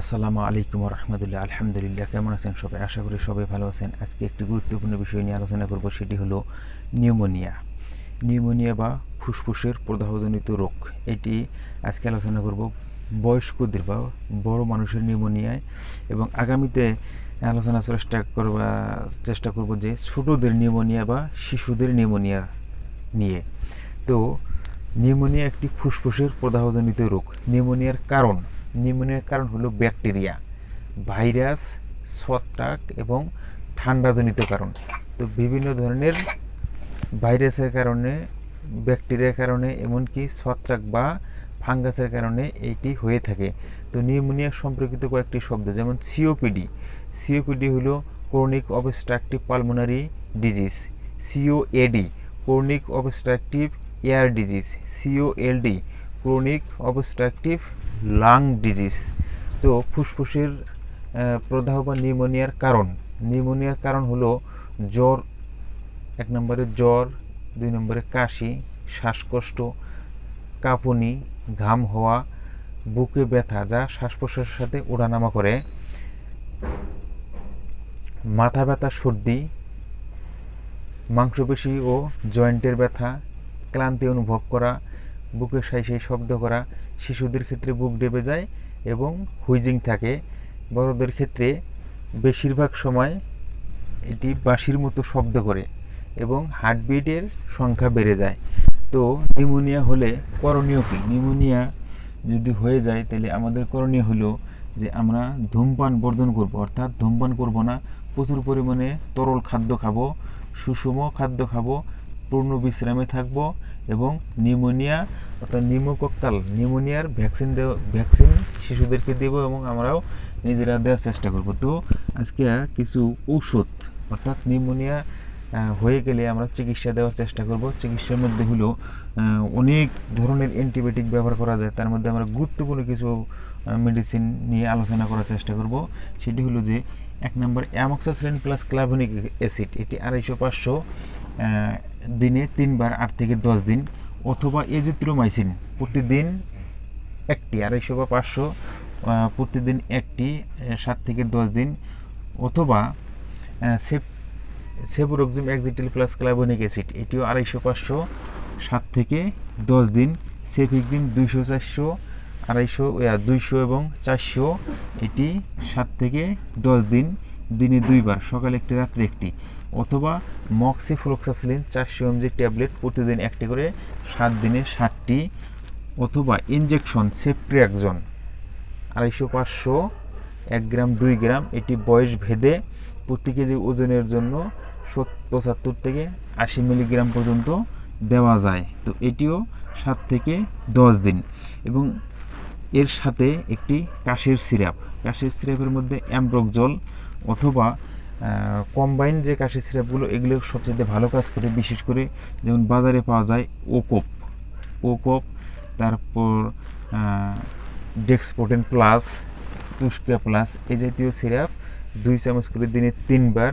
আসসালামু আলাইকুম রহমতুল্লাহ আলহামদুলিল্লাহ, কেমন আছেন সবাই? আশা করি সবাই ভালো আছেন। আজকে একটি গুরুত্বপূর্ণ বিষয় নিয়ে আলোচনা করব, সেটি হলো নিউমোনিয়া। নিউমোনিয়া বা ফুসফুসের প্রদাহজনিত রোগ। এটি আজকে আলোচনা করব বয়স্কদের বা বড় মানুষের নিউমোনিয়ায় এবং আগামীতে আলোচনা চেষ্টা করবা, চেষ্টা করব যে ছোটদের নিউমোনিয়া বা শিশুদের নিউমোনিয়া নিয়ে। তো নিউমোনিয়া একটি ফুসফুসের প্রদাহজনিত রোগ। নিউমোনিয়ার কারণ নিউমোনিয়ার কারণ হলো ব্যাকটেরিয়া, ভাইরাস, ছত্রাক এবং ঠান্ডাজনিত কারণ। তো বিভিন্ন ধরনের ভাইরাসের কারণে, ব্যাকটেরিয়ার কারণে, এমনকি ছত্রাক বা ফাঙ্গাসের কারণে এটি হয়ে থাকে। তো নিউমোনিয়া সম্পর্কিত কয়েকটি শব্দ, যেমন সিওপিডি সিওপিডি হলো chronic obstructive pulmonary disease COAD chronic obstructive air disease COLD chronic obstructive lung disease তো ফুসফুসের প্রদাহ বা নিউমোনিয়ার কারণ। নিউমোনিয়ার কারণ হলো জ্বর, এক নম্বরে জ্বর, দুই নম্বরে কাশি, শ্বাসকষ্ট, কাঁপুনি, ঘাম হওয়া, বুকে ব্যথা, যা শ্বাস প্রশ্বাসের সাথে ওঠানামা করে। মাথা ব্যথা, সর্দি, মাংসপেশি ও জয়েন্টের ব্যথা, ক্লান্তি অনুভব করা বুকে সাই সেই শব্দ করা শিশুদের ক্ষেত্রে বুক ডেবে যায় এবং হুইজিং থাকে। বড়দের ক্ষেত্রে বেশিরভাগ সময় এটি বাঁশির মতো শব্দ করে এবং হার্টবিটের সংখ্যা বেড়ে যায়। তো নিউমোনিয়া হলে করণীয় কী? নিউমোনিয়া যদি হয়ে যায় তাহলে আমাদের করণীয় হলো যে আমরা ধূমপান বর্জন করব। অর্থাৎ ধূমপান করব না, প্রচুর পরিমাণে তরল খাদ্য খাব, সুষম খাদ্য খাব পূর্ণ বিশ্রামে থাকব এবং নিউমোনিয়া, অর্থাৎ নিউমোকক্কাল নিউমোনিয়ার ভ্যাকসিন দেওয়া ভ্যাকসিন শিশুদেরকে দেব এবং আমরাও নিজেরা দেওয়ার চেষ্টা করব। তো আজকে কিছু ঔষধ, অর্থাৎ নিউমোনিয়া হয়ে গেলে আমরা চিকিৎসা দেওয়ার চেষ্টা করব। চিকিৎসার মধ্যে হলো অনেক ধরনের অ্যান্টিবায়োটিক ব্যবহার করা যায়। তার মধ্যে আমরা গুরুত্বপূর্ণ কিছু মেডিসিন নিয়ে আলোচনা করার চেষ্টা করব। সেটি হলো যে, এক নম্বর অ্যামক্সাসিলিন প্লাস ক্লাভনিক অ্যাসিড এটি আড়াইশো পাঁচশো দিনে তিনবার আট থেকে দশ দিন, অথবা এজিথ্রোমাইসিন, প্রতিদিন একটি, আড়াইশো বা পাঁচশো প্রতিদিন একটি সাত থেকে দশ দিন, অথবা shape cefuroxime axetil plus clavulanic acid, এটিও আড়াইশো পাঁচশো সাত থেকে দশ দিন। সেফিক্সিম দুইশো চারশো, আড়াইশো দুইশো এবং চারশো, এটি সাত থেকে দশ দিন, দিনে দুইবার, সকালে একটি, রাত্রে একটি। অথবা মক্সিফ্লোক্সাসিলিন চারশো এমজি ট্যাবলেট প্রতিদিন একটি করে সাত দিনে ষাটটি। অথবা ইনজেকশন সেপ্ট্রিয়াকজন আড়াইশো পাঁচশো, এক গ্রাম, দুই গ্রাম, এটি বয়স ভেদে প্রতি কেজি ওজনের জন্য পঁচাত্তর থেকে আশি মিলিগ্রাম পর্যন্ত দেওয়া যায়। তো এটিও সাত থেকে দশ দিন। এবং এর সাথে একটি কাশির সিরাপ। কাশির সিরাপের মধ্যে অ্যাম্ব্রোকজল অথবা কম্বাইন যে কাশির সিরাপগুলো, এগুলো সবচেয়ে ভালো কাজ করে। বিশেষ করে যেমন বাজারে পাওয়া যায় ওকোপ। ওকোপ, তারপর ডেক্সপোটেন প্লাস তুস্কা প্লাস এই জাতীয় সিরাপ দুই চামচ করে দিনে তিনবার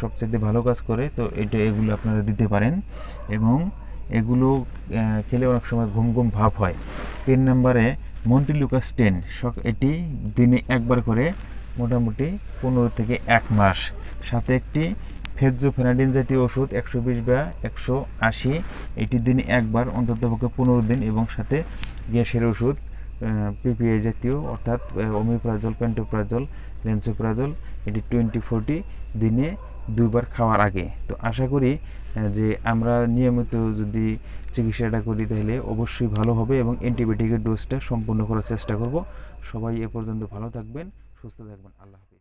সবচেয়ে ভালো কাজ করে, তো এটা এগুলো আপনারা দিতে পারেন। এবং এগুলো খেলে অনেক সময় ঘুম ঘুম ভাব হয়। তিন নম্বরে মন্টিলুকাস টেন এটি দিনে একবার করে মোটামুটি পনেরো থেকে এক মাস। সাথে একটি ফেক্সোফেনাডিন জাতীয় ওষুধ, একশো বিশ বা একশো আশি, এটি দিনে একবার, অন্ততপক্ষে পনেরো দিন, এবং সাথে গ্যাসের ওষুধ পিপিআই জাতীয়, অর্থাৎ ওমিপ্রাজল পেন্টোপ্রাজল লেন্সোপ্রাজল এটি টোয়েন্টি ফোরটি দিনে দুইবার খাওয়ার আগে। তো আশা করি যে আমরা নিয়মিত যদি চিকিৎসাটা করি, তাহলে অবশ্যই ভালো হবে এবং অ্যান্টিবায়োটিকের ডোজটা সম্পূর্ণ করার চেষ্টা করব। সবাই এ পর্যন্ত ভালো থাকবেন, সুস্থ থাকবেন। আল্লাহ হাফিজ।